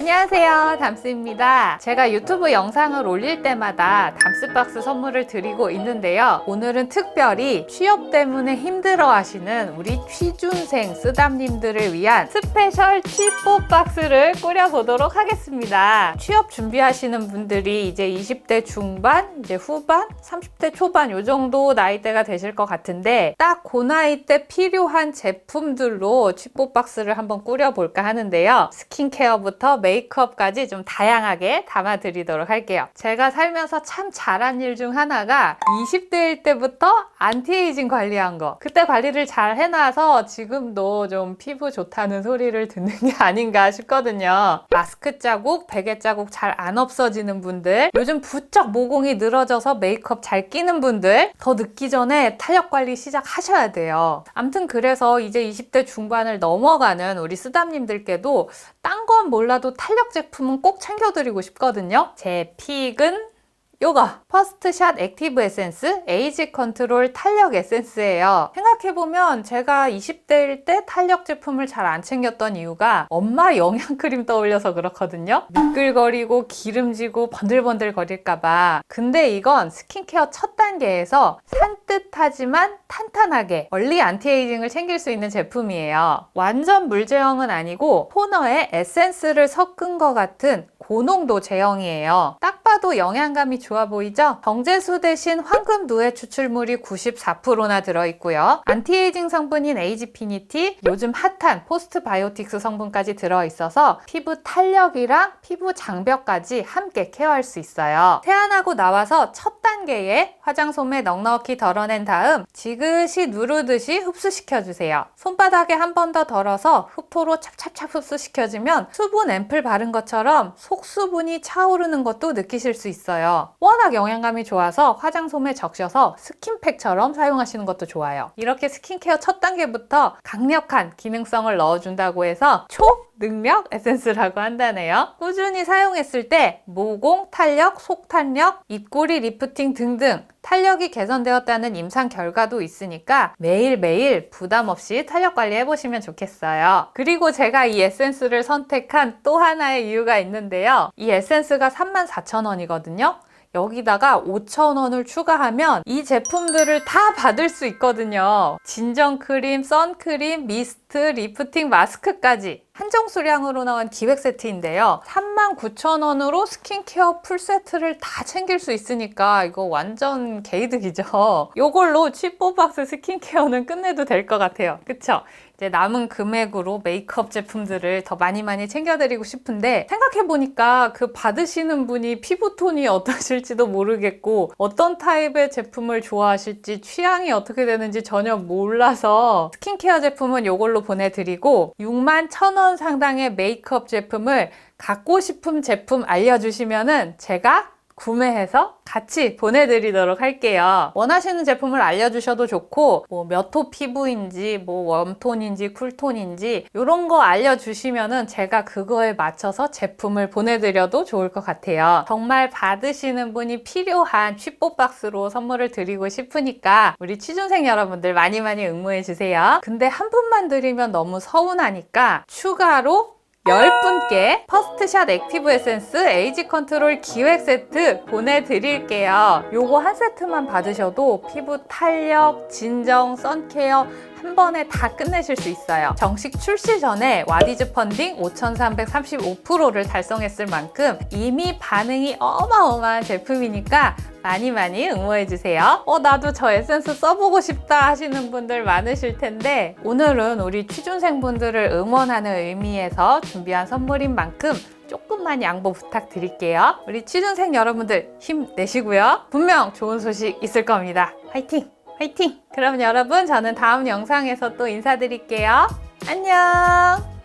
안녕하세요. 담스입니다. 제가 유튜브 영상을 올릴 때마다 담스박스 선물을 드리고 있는데요. 오늘은 특별히 취업 때문에 힘들어 하시는 우리 취준생 쓰담님들을 위한 스페셜 취뽀 박스를 꾸려보도록 하겠습니다. 취업 준비하시는 분들이 이제 20대 중반 이제 후반 30대 초반 요 정도 나이대가 되실 것 같은데 딱 그 나이 때 필요한 제품들로 취뽀 박스를 한번 꾸려볼까 하는데요. 스킨케어부터 메이크업까지 좀 다양하게 담아드리도록 할게요. 제가 살면서 참 잘한 일 중 하나가 20대일 때부터 안티에이징 관리한 거. 그때 관리를 잘 해놔서 지금도 좀 피부 좋다는 소리를 듣는 게 아닌가 싶거든요. 마스크 자국, 베개 자국 잘 안 없어지는 분들, 요즘 부쩍 모공이 늘어져서 메이크업 잘 끼는 분들, 더 늦기 전에 탄력 관리 시작하셔야 돼요. 암튼 그래서 이제 20대 중반을 넘어가는 우리 쓰담님들께도 딴건 몰라도 탄력 제품은 꼭 챙겨드리고 싶거든요. 제 픽은 요거 퍼스트샷 액티브 에센스 에이지 컨트롤 탄력 에센스예요. 생각해보면 제가 20대일 때 탄력 제품을 잘 안 챙겼던 이유가 엄마 영양크림 떠올려서 그렇거든요. 미끌거리고 기름지고 번들번들 거릴까봐. 근데 이건 스킨케어 첫 단계에서 산뜻하지만 탄탄하게 얼리 안티에이징을 챙길 수 있는 제품이에요. 완전 물 제형은 아니고 토너에 에센스를 섞은 것 같은 고농도 제형이에요. 딱 봐도 영양감이 좋아 보이죠? 정제수 대신 황금 누에 추출물이 94%나 들어있고요. 안티에이징 성분인 에이지피니티, 요즘 핫한 포스트바이오틱스 성분까지 들어있어서 피부 탄력이랑 피부 장벽까지 함께 케어할 수 있어요. 세안하고 나와서 첫 단계에 화장솜에 넉넉히 덜어낸 다음 지그시 누르듯이 흡수시켜주세요. 손바닥에 한 번 더 덜어서 흡포로 찹찹찹 흡수시켜주면 수분 앰플 바른 것처럼 속 수분이 차오르는 것도 느끼실 수 있어요. 워낙 영양감이 좋아서 화장솜에 적셔서 스킨팩처럼 사용하시는 것도 좋아요. 이렇게 스킨케어 첫 단계부터 강력한 기능성을 넣어준다고 해서 초 능력 에센스라고 한다네요. 꾸준히 사용했을 때 모공, 탄력, 속 탄력, 입꼬리 리프팅 등등 탄력이 개선되었다는 임상 결과도 있으니까 매일매일 부담 없이 탄력 관리 해 보시면 좋겠어요. 그리고 제가 이 에센스를 선택한 또 하나의 이유가 있는데요. 이 에센스가 34,000원이거든요. 여기다가 5,000원을 추가하면 이 제품들을 다 받을 수 있거든요. 진정 크림, 선크림, 미스트, 리프팅, 마스크까지 한정 수량으로 나온 기획 세트인데요. 39,000원으로 스킨케어 풀 세트를 다 챙길 수 있으니까 이거 완전 개이득이죠. 이걸로 취뽀박스 스킨케어는 끝내도 될 것 같아요. 그쵸? 이제 남은 금액으로 메이크업 제품들을 더 많이 많이 챙겨드리고 싶은데 생각해보니까 그 받으시는 분이 피부톤이 어떠실지도 모르겠고 어떤 타입의 제품을 좋아하실지 취향이 어떻게 되는지 전혀 몰라서 스킨케어 제품은 이걸로 보내드리고 6만 1,000원 상당의 메이크업 제품을 갖고 싶은 제품 알려주시면은 제가 구매해서 같이 보내드리도록 할게요. 원하시는 제품을 알려주셔도 좋고, 뭐 몇 호 피부인지, 뭐 웜톤인지, 쿨톤인지, 이런 거 알려주시면은 제가 그거에 맞춰서 제품을 보내드려도 좋을 것 같아요. 정말 받으시는 분이 필요한 취뽀 박스로 선물을 드리고 싶으니까 우리 취준생 여러분들 많이 많이 응모해 주세요. 근데 한 분만 드리면 너무 서운하니까 추가로 10분께 퍼스트샷 액티브 에센스 에이지 컨트롤 기획 세트 보내드릴게요. 요거 한 세트만 받으셔도 피부 탄력, 진정, 선케어 한 번에 다 끝내실 수 있어요. 정식 출시 전에 와디즈 펀딩 5,335%를 달성했을 만큼 이미 반응이 어마어마한 제품이니까 많이 많이 응모해주세요. 어, 나도 저 에센스 써보고 싶다 하시는 분들 많으실 텐데 오늘은 우리 취준생분들을 응원하는 의미에서 준비한 선물인 만큼 조금만 양보 부탁드릴게요. 우리 취준생 여러분들 힘내시고요. 분명 좋은 소식 있을 겁니다. 화이팅! 화이팅! 그럼 여러분 저는 다음 영상에서 또 인사드릴게요. 안녕!